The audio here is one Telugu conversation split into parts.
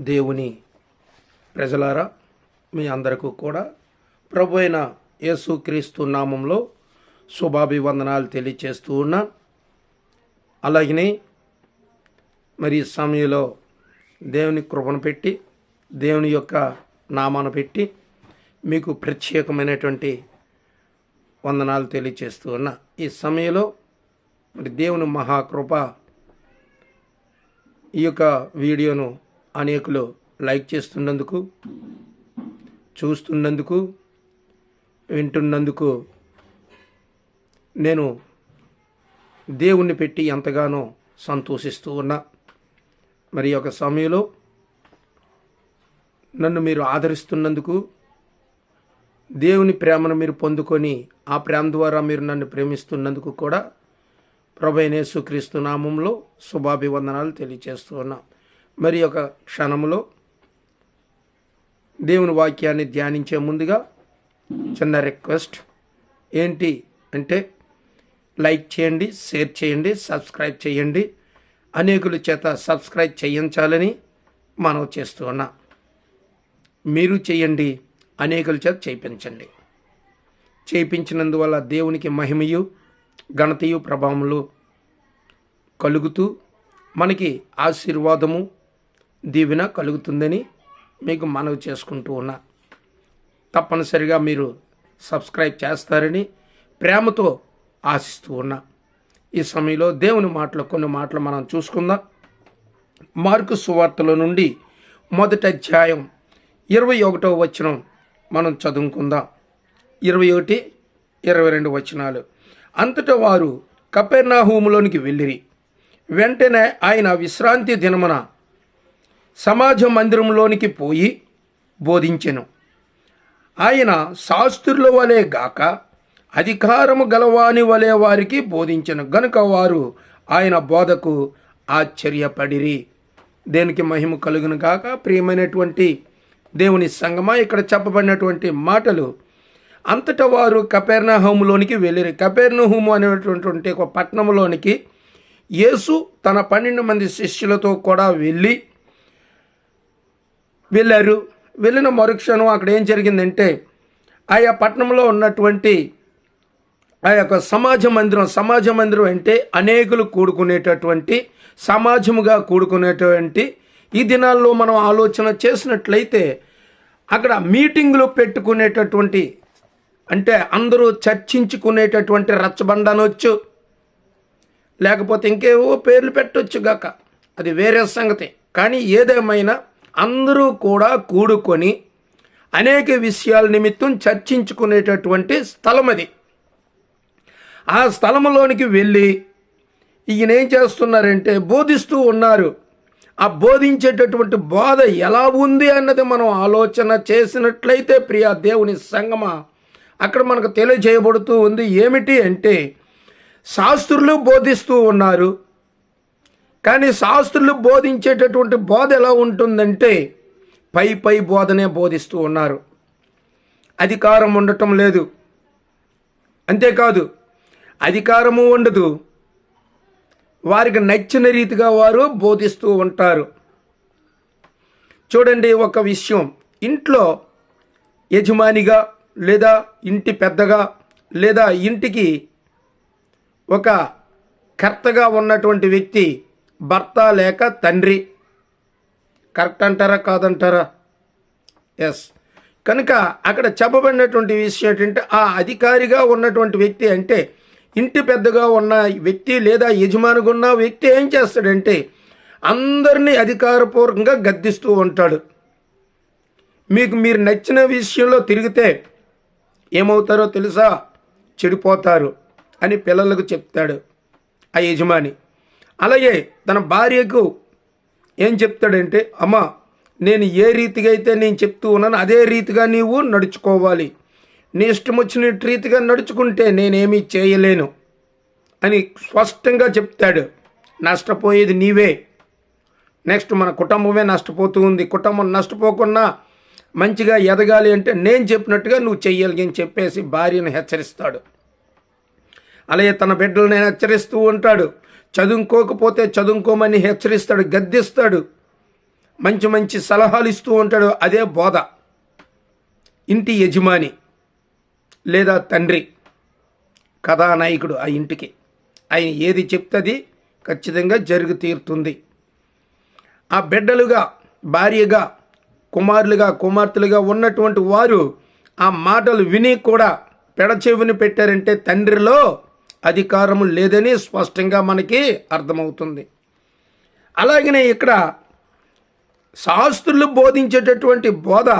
దేవుని ప్రజలారా మీ అందరికీ కూడా ప్రభు అయిన యేసుక్రీస్తు నామంలో శుభాభివందనాలు తెలియచేస్తూ ఉన్నాను. అలాగనే మరి సమయంలో దేవుని కృపను పెట్టి దేవుని యొక్క నామాను పెట్టి మీకు ప్రత్యేకమైనటువంటి వందనాలు తెలియచేస్తూ ఉన్నా. ఈ సమయంలో మరి దేవుని మహాకృప ఈ యొక్క వీడియోను అనేకులు లైక్ చేస్తున్నందుకు చూస్తున్నందుకు వింటున్నందుకు నేను దేవుణ్ణి పెట్టి ఎంతగానో సంతోషిస్తూ ఉన్నా. మరి ఒక సమయంలో నన్ను మీరు ఆదరిస్తున్నందుకు దేవుని ప్రేమను మీరు పొందుకొని ఆ ప్రేమ ద్వారా మీరు నన్ను ప్రేమిస్తున్నందుకు కూడా ప్రభైనేసుక్రీస్తు క్రీస్తు నామంలో శుభాభివందనాలు తెలియచేస్తూ ఉన్నాం మరి ఒక క్షణంలో దేవుని వాక్యాన్ని ధ్యానించే ముందుగా చిన్న రిక్వెస్ట్. ఏంటి అంటే లైక్ చేయండి షేర్ చేయండి సబ్స్క్రైబ్ చేయండి. అనేకుల చేత సబ్స్క్రైబ్ చేయించాలని మనం చేస్తూ ఉన్నాం. మీరు చేయండి అనేకుల చేత చేయించండి. చేయించినందువల్ల దేవునికి మహిమయు గణతీయ ప్రభావములు కలుగుతూ మనకి ఆశీర్వాదము దీవెన కలుగుతుందని మీకు మనవి చేసుకుంటూ ఉన్నా. తప్పనిసరిగా మీరు సబ్స్క్రైబ్ చేస్తారని ప్రేమతో ఆశిస్తూ ఉన్నా. ఈ సమయంలో దేవుని మాటలు కొన్ని మాటలు మనం చూసుకుందాం. మార్కు సువార్తల నుండి మొదటి అధ్యాయం ఇరవై ఒకటో వచనం మనం చదువుకుందాం. ఇరవై ఒకటి ఇరవై రెండు వచనాలు. అంతటా వారు కపెర్నాహూములోనికి వెళ్ళిరి. వెంటనే ఆయన విశ్రాంతి దినమున సమాజ మందిరంలోనికి పోయి బోధించెను. ఆయన శాస్త్రుల వలె గాక అధికారము గలవాని వలె వారికి బోధించెను. గనుక వారు ఆయన బోధకు ఆశ్చర్యపడిరి. దేనికి మహిమ కలుగును గాక? ప్రియమైనటువంటి దేవుని సంగమా ఇక్కడ చెప్పబడినటువంటి మాటలు అంతటా వారు కపెర్నహోములోనికి వెళ్ళిరి. కపెర్నహోము అనేటువంటి ఒక పట్టణంలోనికి యేసు తన పన్నెండు మంది శిష్యులతో కూడా వెళ్ళి వెళ్ళారు. వెళ్ళిన మరుక్షణం అక్కడ ఏం జరిగిందంటే ఆయా పట్టణంలో ఉన్నటువంటి ఆ యొక్క సమాజ మందిరం సమాజ మందిరం అంటే అనేకులు కూడుకునేటటువంటి సమాజముగా కూడుకునేటువంటి ఈ దినాల్లో మనం ఆలోచన చేసినట్లయితే అక్కడ మీటింగులు పెట్టుకునేటటువంటి అంటే అందరూ చర్చించుకునేటటువంటి రచ్చబండ అనొచ్చు లేకపోతే ఇంకేవో పేర్లు పెట్టొచ్చు గాక. అది వేరే సంగతి. కానీ ఏదేమైనా అందరూ కూడా కూడుకొని అనేక విషయాల నిమిత్తం చర్చించుకునేటటువంటి స్థలం అది ఆ స్థలంలోనికి వెళ్ళి ఈయన ఏం చేస్తున్నారంటే బోధిస్తూ ఉన్నారు. ఆ బోధించేటటువంటి బోధ ఎలా ఉంది అన్నది మనం ఆలోచన చేసినట్లయితే ప్రియా దేవుని సంగమ అక్కడ మనకు తెలియజేయబడుతూ ఉంది. ఏమిటి అంటే శాస్త్రులు బోధిస్తూ ఉన్నారు. కానీ శాస్త్రులు బోధించేటటువంటి బోధ ఎలా ఉంటుందంటే పై పై బోధనే బోధిస్తూ ఉన్నారు. అధికారం ఉండటం లేదు. అంతేకాదు అధికారము ఉండదు. వారికి నచ్చిన రీతిగా వారు బోధిస్తూ ఉంటారు. చూడండి ఒక విషయం. ఇంట్లో యజమానిగా లేదా ఇంటి పెద్దగా లేదా ఇంటికి ఒక కర్తగా ఉన్నటువంటి వ్యక్తి భర్త లేక తండ్రి. కరెక్ట్ అంటారా కాదంటారా? ఎస్ కనుక అక్కడ చెప్పబడినటువంటి విషయం ఏంటంటే ఆ అధికారిగా ఉన్నటువంటి వ్యక్తి అంటే ఇంటి పెద్దగా ఉన్న వ్యక్తి లేదా యజమానిగా ఉన్న వ్యక్తి ఏం చేస్తాడంటే అందరినీ అధికారపూర్వకంగా గద్దిస్తూ ఉంటాడు. మీకు మీరు నచ్చిన విషయంలో తిరిగితే ఏమవుతారో తెలుసా? చెడిపోతారు అని పిల్లలకు చెప్తాడు ఆ యజమాని. అలాగే తన భార్యకు ఏం చెప్తాడంటే అమ్మ నేను ఏ రీతిగా అయితే నేను చెప్తూ ఉన్నాను అదే రీతిగా నీవు నడుచుకోవాలి. నీ ఇష్టం వచ్చిన రీతిగా నడుచుకుంటే నేనేమీ చేయలేను అని స్పష్టంగా చెప్తాడు. నష్టపోయేది నీవే. నెక్స్ట్ మన కుటుంబమే నష్టపోతూ ఉంది. కుటుంబం నష్టపోకుండా మంచిగా ఎదగాలి అంటే నేను చెప్పినట్టుగా నువ్వు చెయ్యాలి అని చెప్పేసి భార్యను హెచ్చరిస్తాడు. అలాగే తన బిడ్డలను హెచ్చరిస్తూ ఉంటాడు. చదువుకోకపోతే చదువుకోమని హెచ్చరిస్తాడు గద్దిస్తాడు. మంచి మంచి సలహాలు ఇస్తూ ఉంటాడు. అదే బోధ. ఇంటి యజమాని లేదా తండ్రి కథానాయకుడు ఆ ఇంటికి. ఆయన ఏది చెప్తుంది ఖచ్చితంగా జరుగు తీరుతుంది. ఆ బిడ్డలుగా భార్యగా కుమారులుగా కుమార్తెలుగా ఉన్నటువంటి వారు ఆ మాటలు విని కూడా పెడచెవిని పెట్టారంటే తండ్రిలో అధికారము లేదని స్పష్టంగా మనకి అర్థమవుతుంది. అలాగనే ఇక్కడ శాస్త్రులు బోధించేటటువంటి బోధ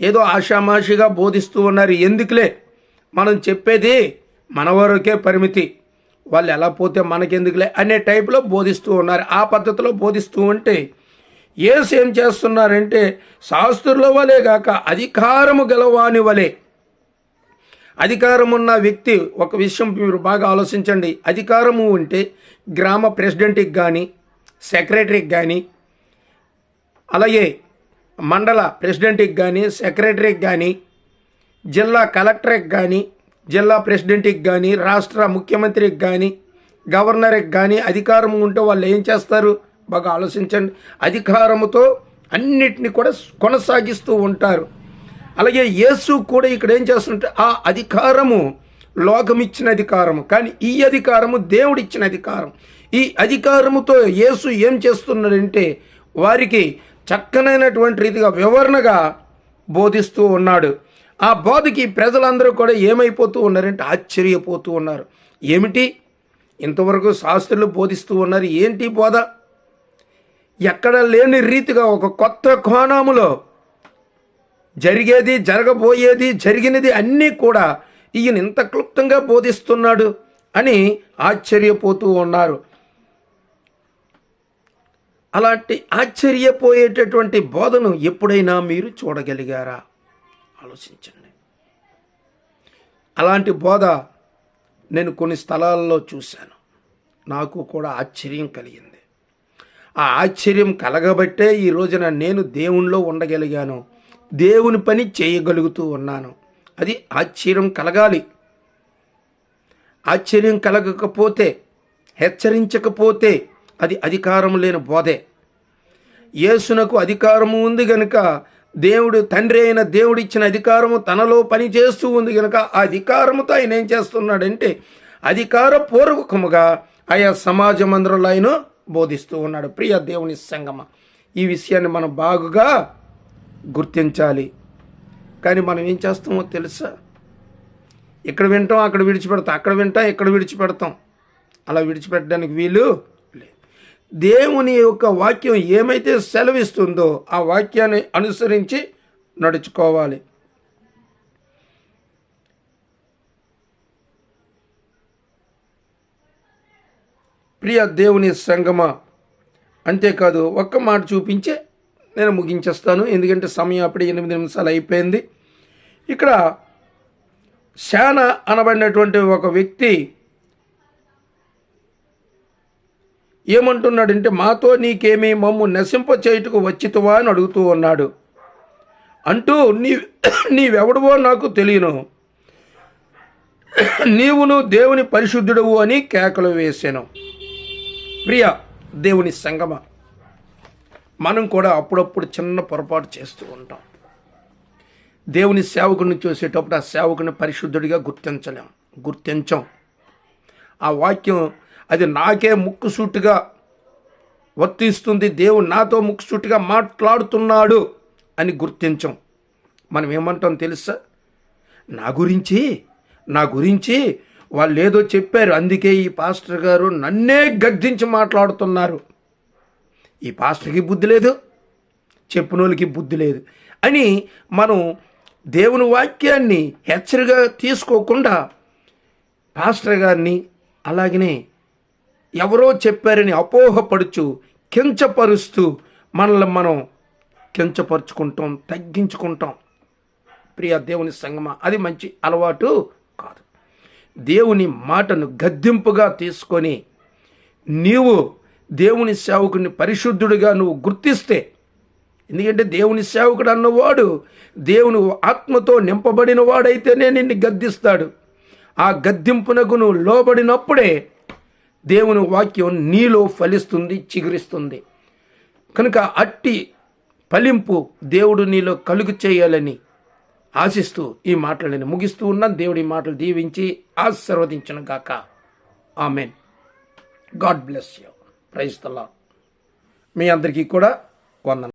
ఏదో ఆషామాషిగా బోధిస్తూ ఉన్నారు. ఎందుకులే? మనం చెప్పేది మన వరకే పరిమితి. వాళ్ళు ఎలా పోతే మనకెందుకులే? అనే టైపులో బోధిస్తూ ఉన్నారు. ఆ పద్ధతిలో బోధిస్తూ ఉంటే ఏసు ఏం చేస్తున్నారంటే శాస్త్రుల వలే గాక అధికారము గలవాని వలె. అధికారం ఉన్న వ్యక్తి ఒక విషయం మీరు బాగా ఆలోచించండి. అధికారము ఉంటే గ్రామ ప్రెసిడెంట్కి కానీ సెక్రటరీకి కానీ అలాగే మండల ప్రెసిడెంట్కి కానీ సెక్రటరీకి కానీ జిల్లా కలెక్టర్కి కానీ జిల్లా ప్రెసిడెంట్కి కానీ రాష్ట్ర ముఖ్యమంత్రికి కానీ గవర్నర్కి కానీ అధికారం ఉంటే వాళ్ళు ఏం చేస్తారు? బాగా ఆలోచించండి. అధికారముతో అన్నిటిని కూడా కొనసాగిస్తూ ఉంటారు. అలాగే యేసు కూడా ఇక్కడ ఏం చేస్తుంటే ఆ అధికారము లోకమిచ్చిన అధికారము కానీ ఈ అధికారము దేవుడిచ్చిన అధికారం. ఈ అధికారముతో యేసు ఏం చేస్తున్నాడంటే వారికి చక్కనైనటువంటి రీతిగా వివరణగా బోధిస్తూ ఉన్నాడు. ఆ బోధకి ప్రజలందరూ కూడా ఏమైపోతూ ఉన్నారంటే ఆశ్చర్యపోతూ ఉన్నారు. ఏమిటి? ఇంతవరకు శాస్త్రులు బోధిస్తూ ఉన్నారు. ఏంటి బోధ? ఎక్కడ లేని రీతిగా ఒక కొత్త కోణములో జరిగేది జరగబోయేది జరిగినది అన్నీ కూడా ఈయన ఇంత క్లుప్తంగా బోధిస్తున్నాడు అని ఆశ్చర్యపోతూ ఉన్నారు. అలాంటి ఆశ్చర్యపోయేటటువంటి బోధను ఎప్పుడైనా మీరు చూడగలిగారా? ఆలోచించండి. అలాంటి బోధ నేను కొన్ని స్థలాల్లో చూశాను. నాకు కూడా ఆశ్చర్యం కలిగింది. ఆ ఆశ్చర్యం కలగబట్టే ఈ రోజున నేను దేవునిలో ఉండగలిగాను. దేవుని పని చేయగలుగుతూ ఉన్నాను. అది ఆశ్చర్యం కలగాలి. ఆశ్చర్యం కలగకపోతే హెచ్చరించకపోతే అది అధికారం లేని బోధే. యేసునకు అధికారము ఉంది గనుక దేవుడు తండ్రి అయిన దేవుడు ఇచ్చిన అధికారము తనలో పని చేస్తూ ఉంది గనుక ఆ అధికారముతో ఆయన ఏం చేస్తున్నాడంటే అధికారపూర్వకముగా ఆయా సమాజ మందిరంలో ఆయన బోధిస్తూ ఉన్నాడు. ప్రియ దేవుని సంగమ ఈ విషయాన్ని మనం బాగుగా గుర్తించాలి. కానీ మనం ఏం చేస్తామో తెలుసా? ఇక్కడ వింటాం అక్కడ విడిచిపెడతాం. అక్కడ వింటాం ఇక్కడ విడిచిపెడతాం. అలా విడిచిపెట్టడానికి వీలు లేదు. దేవుని యొక్క వాక్యం ఏమైతే సెలవిస్తుందో ఆ వాక్యాన్ని అనుసరించి నడుచుకోవాలి. ప్రియ దేవుని సంగమ? అంతేకాదు ఒక్క మాట చూపించే నేను ముగించేస్తాను. ఎందుకంటే సమయం అప్పుడే ఎనిమిది నిమిషాలు అయిపోయింది. ఇక్కడ శాన అనబడినటువంటి ఒక వ్యక్తి ఏమంటున్నాడంటే మాతో నీకేమీ మమ్ము నశింప చేయుటకు వచ్చితువా? అని అడుగుతూ ఉన్నాడు. అంటూ నీ నీవెవడవో నాకు తెలియను. నీవును దేవుని పరిశుద్ధుడవు అని కేకలు వేసాను. ప్రియ దేవుని సంగమ మనం కూడా అప్పుడప్పుడు చిన్న పొరపాటు చేస్తూ ఉంటాం. దేవుని సేవకుని చూసేటప్పుడు ఆ సేవకుని పరిశుద్ధుడిగా గుర్తించలేం. గుర్తించం. ఆ వాక్యం అది నాకే ముక్కుసూటిగా వర్తిస్తుంది. దేవుడు నాతో ముక్కుసూటిగా మాట్లాడుతున్నాడు అని గుర్తించం. మనం ఏమంటాం తెలుసా? నా గురించి నా గురించి వాళ్ళు ఏదో చెప్పారు. అందుకే ఈ పాస్టర్ గారు నన్నే గద్దించి మాట్లాడుతున్నారు. ఈ పాస్టర్కి బుద్ధి లేదు చెప్పినోళ్ళకి బుద్ధి లేదు అని మనం దేవుని వాక్యాన్ని హెచ్చరిగా తీసుకోకుండా పాస్టర్ గారిని అలాగనే ఎవరో చెప్పారని అపోహపడుచు కించపరుస్తూ మనల్ని మనం కించపరుచుకుంటాం తగ్గించుకుంటాం. ప్రియ దేవుని సంగమ అది మంచి అలవాటు. దేవుని మాటను గద్దింపుగా తీసుకొని నీవు దేవుని సేవకుని పరిశుద్ధుడిగా నువ్వు గుర్తిస్తే ఎందుకంటే దేవుని సేవకుడు అన్నవాడు దేవుని ఆత్మతో నింపబడిన వాడైతేనే నిన్ను గద్దిస్తాడు. ఆ గద్దింపునకు నువ్వు లోబడినప్పుడే దేవుని వాక్యం నీలో ఫలిస్తుంది చిగురిస్తుంది. కనుక అట్టి ఫలింపు దేవుడు నీలో కలుగు చేయాలని ఆశిస్తూ ఈ మాటలు నేను ముగిస్తూ ఉన్నాను. దేవుడి మాటలు దీవించి ఆశీర్వదించను గాక. Amen. God bless you. Praise మీ అందరికీ కూడా వందన